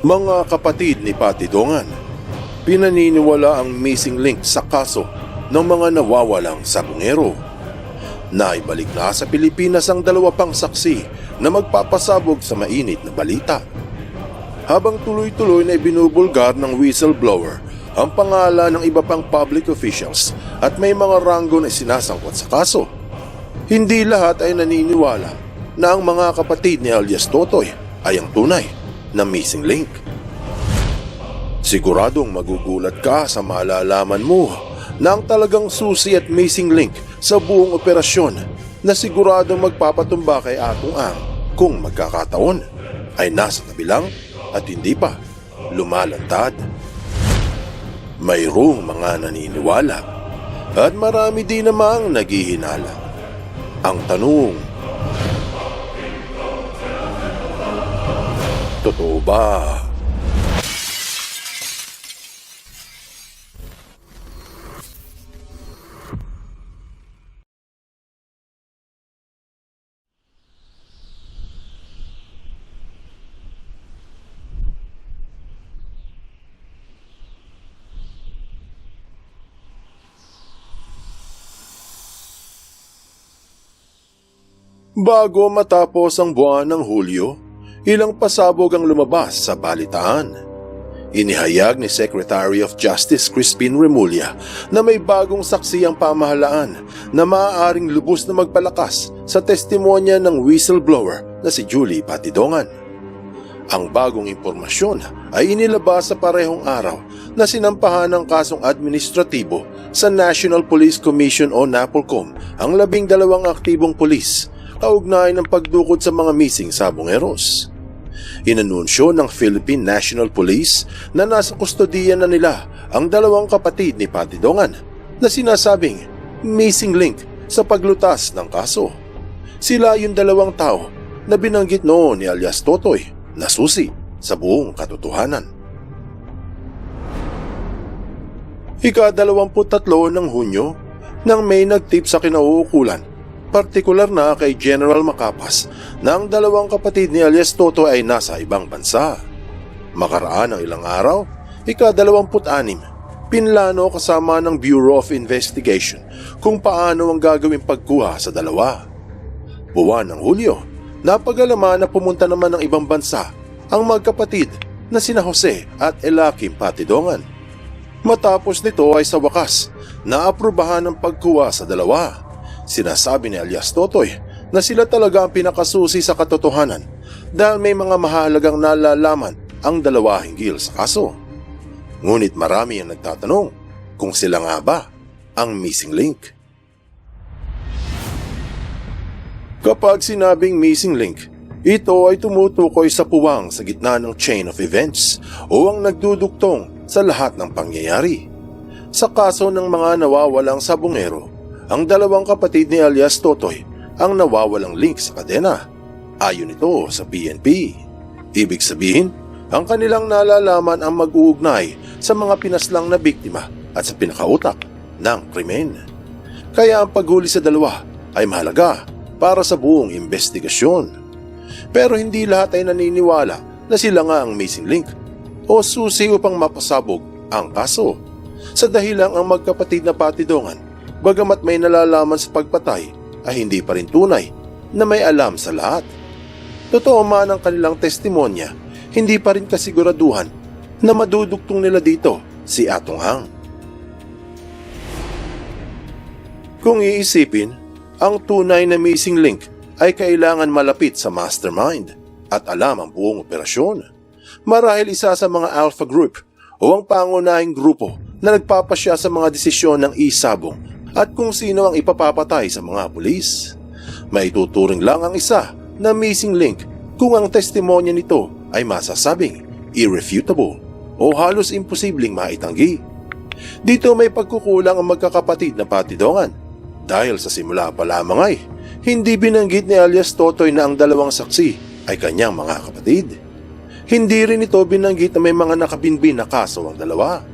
Mga kapatid ni Patidongan, pinaniniwala ang missing link sa kaso ng mga nawawalang sabungero. Naibalik na sa Pilipinas ang dalawa pang saksi na magpapasabog sa mainit na balita. Habang tuloy-tuloy na ibinubulgar ng whistleblower ang pangalan ng iba pang public officials at may mga ranggo na sinasangkot sa kaso. Hindi lahat ay naniniwala na ang mga kapatid ni alias Totoy ay ang tunay na missing link. Siguradong magugulat ka sa malalaman mo na ang talagang susi at missing link sa buong operasyon na siguradong magpapatumba kay Atong Ang kung magkakataon ay nasa tabi lang at hindi pa lumalantad. Mayroong mga naniniwala at marami din namang naghihinala. Ang tanong, Totoo ba? Bago matapos ang buwan ng Hulyo, ilang pasabog ang lumabas sa balitaan. Inihayag ni Secretary of Justice Crispin Remulla na may bagong saksi ang pamahalaan na maaaring lubos na magpalakas sa testimonya ng whistleblower na si Julie Patidongan. Ang bagong impormasyon ay inilabas sa parehong araw na sinampahan ng kasong administratibo sa National Police Commission o NAPOLCOM ang labing dalawang aktibong pulis kaugnay ng pagdukot sa mga missing sabongeros. Inanunsyo ng Philippine National Police na nasa kustodiya na nila ang dalawang kapatid ni Patidongan na sinasabing missing link sa paglutas ng kaso. Sila yung dalawang tao na binanggit noon ni alias Totoy na susi sa buong katotohanan. Ika-23 ng Hunyo nang may nagtip sa kinauukulan partikular na kay General Macapas na ang dalawang kapatid ni alias Toto ay nasa ibang bansa. Makaraan ng ilang araw, ika-26, pinlano kasama ng Bureau of Investigation kung paano ang gagawing pagkuha sa dalawa. Buwan ng Hulyo, napagalaman na pumunta naman ng ibang bansa ang magkapatid na sina Jose at Elakim Patidongan. Matapos nito ay sa wakas, naaprubahan ang pagkuha sa dalawa. Sinasabi ni alias Totoy na sila talaga ang pinakasusi sa katotohanan dahil may mga mahalagang nalalaman ang dalawa hinggil sa kaso. Ngunit marami ang nagtatanong kung sila nga ba ang missing link. Kapag sinabing missing link, ito ay tumutukoy sa puwang sa gitna ng chain of events o ang nagduduktong sa lahat ng pangyayari. Sa kaso ng mga nawawalang sabungero, ang dalawang kapatid ni alias Totoy ang nawawalang link sa kadena. Ayon ito sa PNP. Ibig sabihin, ang kanilang nalalaman ang mag-uugnay sa mga pinaslang na biktima at sa pinakautak ng krimen. Kaya ang paghuli sa dalawa ay mahalaga para sa buong investigasyon. Pero hindi lahat ay naniniwala na sila nga ang missing link o susi upang mapasabog ang kaso. Sa dahilang ang magkapatid na patidongan bagamat may nalalaman sa pagpatay ay hindi pa rin tunay na may alam sa lahat. Totoo man ang kanilang testimonya, hindi pa rin kasiguraduhan na maduduktong nila dito si Atong Hang. Kung iisipin, ang tunay na missing link ay kailangan malapit sa mastermind at alam ang buong operasyon. Marahil isa sa mga alpha group o ang pangunahing grupo na nagpapasya sa mga desisyon ng isabong at kung sino ang ipapapatay sa mga pulis. Maituturing lang ang isa na missing link kung ang testimonya nito ay masasabing irrefutable o halos imposibleng maitanggi. Dito may pagkukulang ang magkakapatid na patidongan dahil sa simula pa lamang ay hindi binanggit ni alias Totoy na ang dalawang saksi ay kanyang mga kapatid. Hindi rin ito binanggit na may mga nakabinbin na kaso ang dalawa.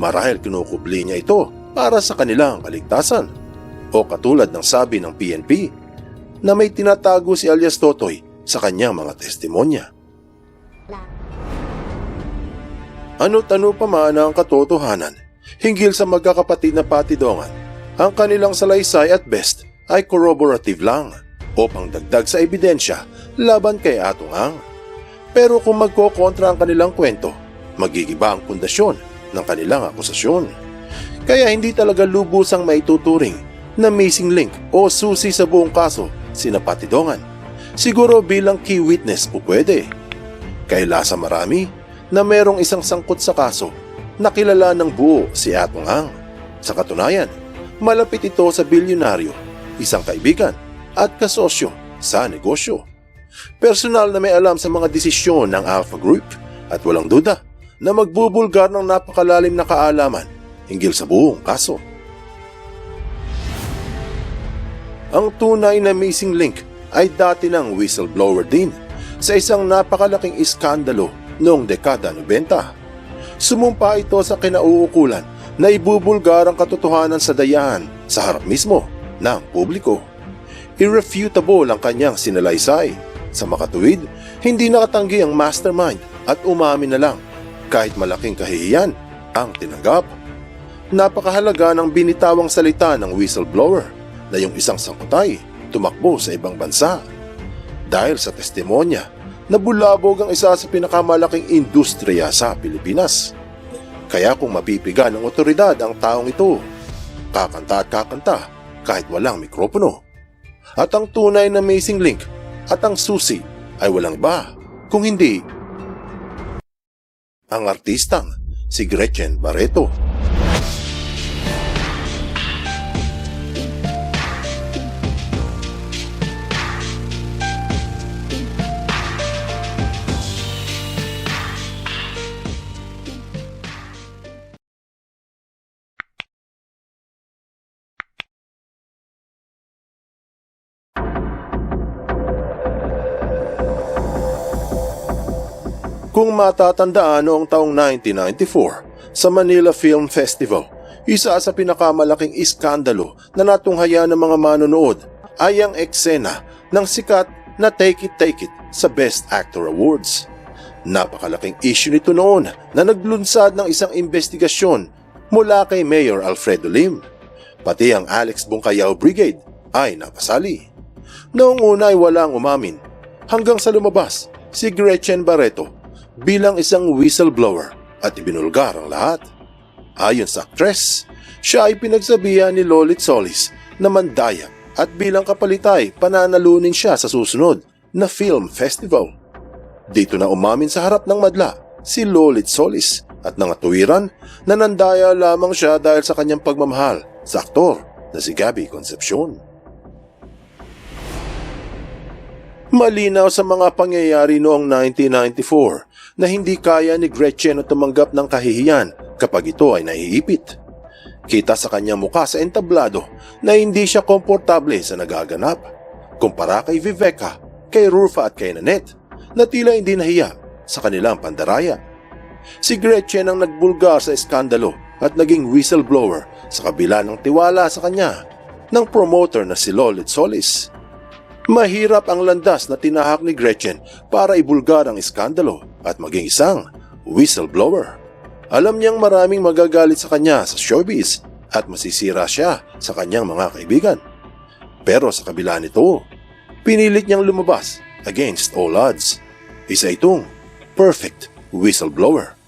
Marahil kinukubli niya ito para sa kanilang kaligtasan. O katulad ng sabi ng PNP na may tinatago si alias Totoy sa kanyang mga testimonya. Ano't ano pa man ang katotohanan hinggil sa magkakapatid na patidongan, ang kanilang salaysay at best ay corroborative lang upang dagdag sa ebidensya laban kay Atong Ang. Pero kung magkokontra ang kanilang kwento, magigiba ang pundasyon ng kanilang akusasyon. Kaya hindi talaga lubusang maituturing na missing link o susi sa buong kaso sina Patidongan. Siguro bilang key witness po pwede. Kaila sa marami na merong isang sangkot sa kaso na kilala ng buo si Atong Ang. Sa katunayan, malapit ito sa bilyonaryo, isang kaibigan at kasosyo sa negosyo. Personal na may alam sa mga desisyon ng Alpha Group at walang duda na magbubulgar ng napakalalim na kaalaman hinggil sa buong kaso. Ang tunay na missing link ay dati ng whistleblower din sa isang napakalaking iskandalo noong dekada 90. Sumumpa ito sa kinauukulan na ibubulgar ang katotohanan sa dayahan sa harap mismo ng publiko. Irrefutable ang kanyang sinalaysay. Sa makatuwid, hindi nakatanggi ang mastermind at umamin na lang kahit malaking kahihiyan ang tinanggap. Napakahalaga ng binitawang salita ng whistleblower na yung isang sangkutay tumakbo sa ibang bansa. Dahil sa testimonya, nabulabog ang isa sa pinakamalaking industriya sa Pilipinas. Kaya kung mapipiga ng otoridad ang taong ito, kakanta at kakanta kahit walang mikropono. At ang tunay na missing link at ang susi ay walang iba kung hindi ang artistang si Gretchen Barreto. Kung matatandaan noong taong 1994 sa Manila Film Festival, isa sa pinakamalaking iskandalo na natunghaya ng mga manonood ay ang eksena ng sikat na Take It Take It sa Best Actor Awards. Napakalaking issue nito noon na naglunsad ng isang investigasyon mula kay Mayor Alfredo Lim. Pati ang Alex Bungkayaw Brigade ay napasali. Noong una ay walang umamin hanggang sa lumabas si Gretchen Barreto bilang isang whistleblower at ibinulgar ang lahat. Ayon sa actress, siya ay pinagsabihan ni Lolit Solis na mandaya at bilang kapalitay pananalunin siya sa susunod na film festival. Dito na umamin sa harap ng madla si Lolit Solis at nangatuwiran na nandaya lamang siya dahil sa kanyang pagmamahal sa aktor na si Gabby Concepcion. Malinaw sa mga pangyayari noong 1994 na hindi kaya ni Gretchen na tumanggap ng kahihiyan kapag ito ay naiipit. Kita sa kanyang mukha sa entablado na hindi siya komportable sa nagaganap. Kumpara kay Viveka, kay Rufa at kay Nanette na tila hindi nahiya sa kanilang pandaraya. Si Gretchen ang nagbulgar sa eskandalo at naging whistleblower sa kabila ng tiwala sa kanya ng promoter na si Lolit Solis. Mahirap ang landas na tinahak ni Gretchen para ibulgar ang iskandalo at maging isang whistleblower. Alam niyang maraming magagalit sa kanya sa showbiz at masisira siya sa kanyang mga kaibigan. Pero sa kabila nito, pinilit niyang lumabas against all odds. Isa itong perfect whistleblower.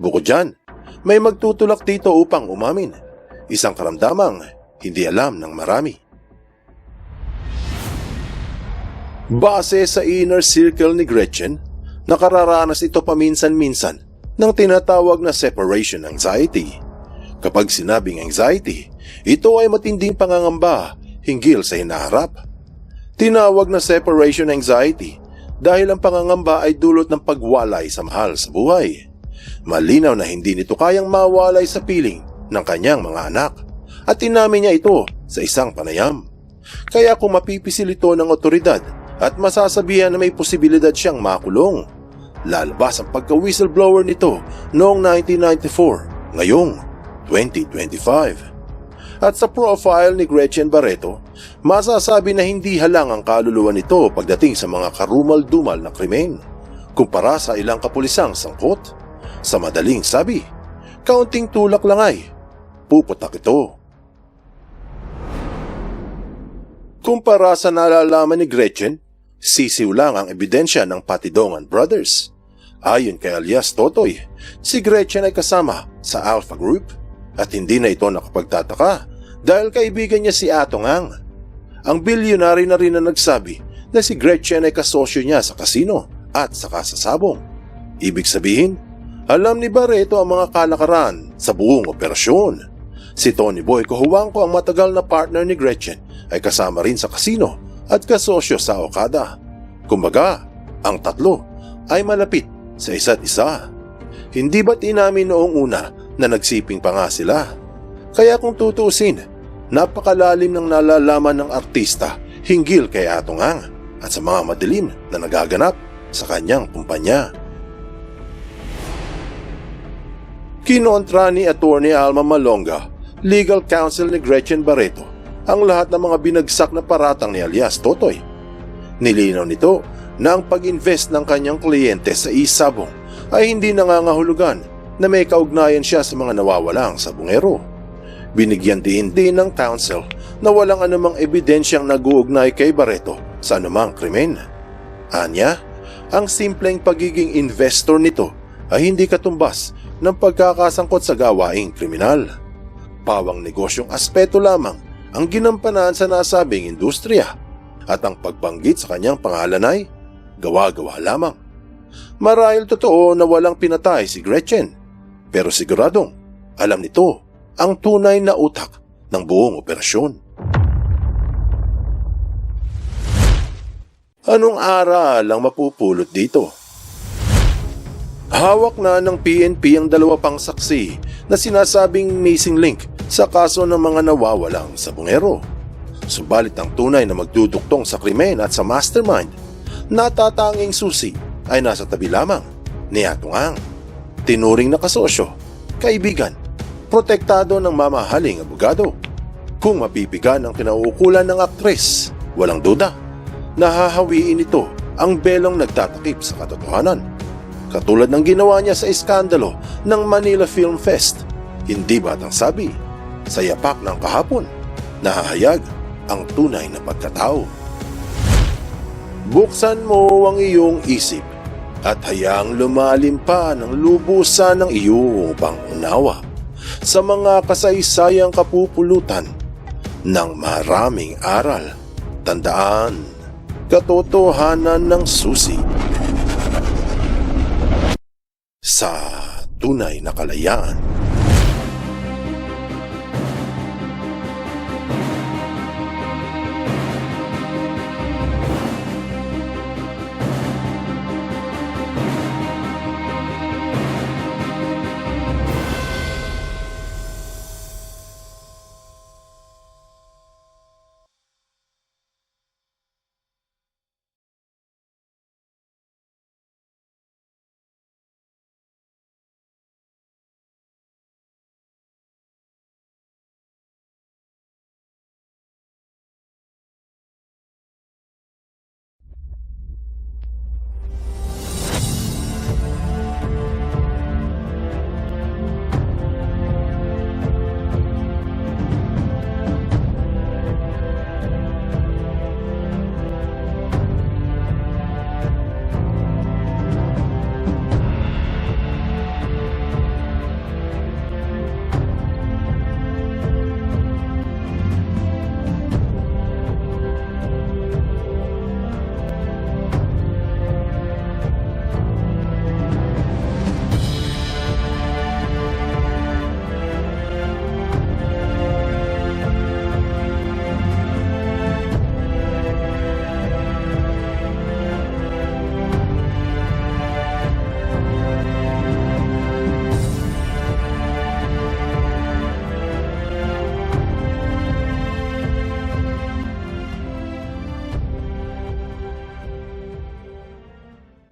Bukod dyan, may magtutulak dito upang umamin. Isang karamdamang hindi alam ng marami. Base sa inner circle ni Gretchen, nakararanas ito paminsan-minsan ng tinatawag na separation anxiety. Kapag sinabing anxiety, ito ay matinding pangangamba hinggil sa hinaharap. Tinawag na separation anxiety dahil ang pangangamba ay dulot ng pagwalay sa mahal sa buhay. Malinaw na hindi nito kayang mawalay sa piling ng kanyang mga anak at inamin niya ito sa isang panayam. Kaya kung mapipisil ito ng otoridad at masasabihan na may posibilidad siyang makulong. Lalabas ang pagka-whistleblower nito noong 1994, ngayong 2025. At sa profile ni Gretchen Barreto, masasabi na hindi halang ang kaluluwa nito pagdating sa mga karumal-dumal na krimen, kumpara sa ilang kapulisang sangkot. Sa madaling sabi, kaunting tulak lang ay puputak ito. Kumpara sa nalalaman ni Gretchen, sisiw lang ang ebidensya ng Patidongan Brothers. Ayon kay alias Totoy, si Gretchen ay kasama sa Alpha Group at hindi na ito nakapagtataka dahil kaibigan niya si Atong Ang. Ang bilyonary na rin na nagsabi na si Gretchen ay kasosyo niya sa kasino at sa kasasabong. Ibig sabihin, alam ni Barreto ang mga kalakaran sa buong operasyon. Si Tony Boy Kuhuwangko ang matagal na partner ni Gretchen ay kasama rin sa kasino at kasosyo sa Okada. Kumbaga, ang tatlo ay malapit sa isa't isa. Hindi ba't inamin noong una na nagsiping pa nga sila? Kaya kung tutusin, napakalalim ng nalalaman ng artista hinggil kay Atong Ang at sa mga madilim na nagaganap sa kanyang kumpanya. Kinontra ni Attorney Alma Malonga, legal counsel ni Gretchen Barreto, ang lahat ng mga binagsak na paratang ni alias Totoy. Nilinaw nito na ang pag-invest ng kanyang kliyente sa isabong ay hindi nangangahulugan na may kaugnayan siya sa mga nawawalang sabungero. Binigyan din din ng counsel na walang anumang ebidensyang nag-uugnay kay Barreto sa anumang krimen. Anya, ang simpleng pagiging investor nito ay hindi katumbas ng pagkakasangkot sa gawaing kriminal. Pawang negosyong aspeto lamang ang ginampanan sa nasabing industriya at ang pagbanggit sa kanyang pangalan ay gawa-gawa lamang. Marahil totoo na walang pinatay si Gretchen, pero siguradong alam nito ang tunay na utak ng buong operasyon. Anong aral ang mapupulot dito? Hawak na ng PNP ang dalawa pang saksi na sinasabing missing link sa kaso ng mga nawawalang sabungero. Subalit ang tunay na magduduktong sa krimen at sa mastermind, natatanging susi ay nasa tabi lamang ni Atong Ang. Tinuring na kasosyo, kaibigan, protektado ng mamahaling abogado. Kung mapipigan ang kinauukulan ng aktres, walang duda, nahahawiin ito ang belong nagtatakip sa katotohanan. Katulad ng ginawa niya sa iskandalo ng Manila Film Fest. Hindi batang sabi, sa yapak ng kahapon, nahahayag ang tunay na pagkatao. Buksan mo ang iyong isip at hayaang lumalim pa ng lubusan ng iyong pangunawa sa mga kasaysayang kapupulutan ng maraming aral. Tandaan, katotohanan ng susi sa tunay na kalayaan.